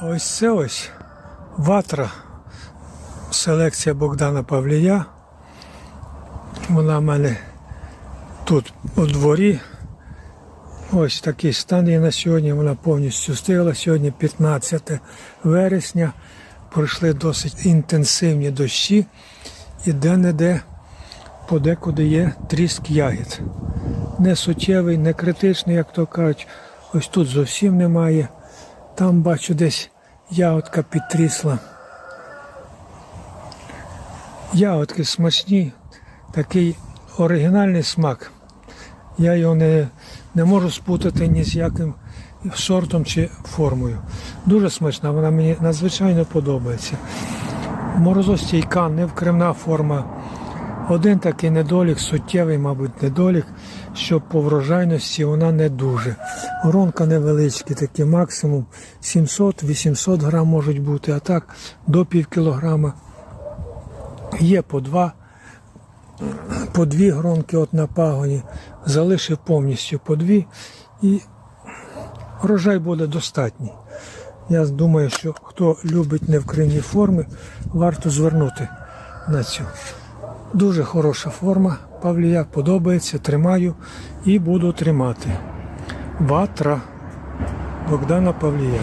Ось це ось ватра, селекція Богдана Павлія. Вона в мене тут у дворі. Ось такий стан є на сьогодні. Вона повністю стигла. Сьогодні 15 вересня. Пройшли досить інтенсивні дощі і де-не-де подекуди є тріск ягід. Не суттєвий, не критичний, як то кажуть. Ось тут зовсім немає. Там бачу десь ягодка підтрісла. Ягодки смачні, такий оригінальний смак. Я його не, не можу спутати ні з яким сортом чи формою. Дуже смачна, вона мені надзвичайно подобається. Морозостійка, невкривна форма. Один такий недолік, суттєвий, мабуть, недолік, що по врожайності вона не дуже. Гронка невеличкі, такі максимум 700-800 грам можуть бути, а так до пів кілограма. Є по два, по дві гронки от на пагоні. Залишив повністю по дві і врожай буде достатній. Я думаю, що хто любить невкривні форми, варто звернути на цю. Дуже хороша форма. Павлія подобається, тримаю і буду тримати. Ватра Богдана Павлія.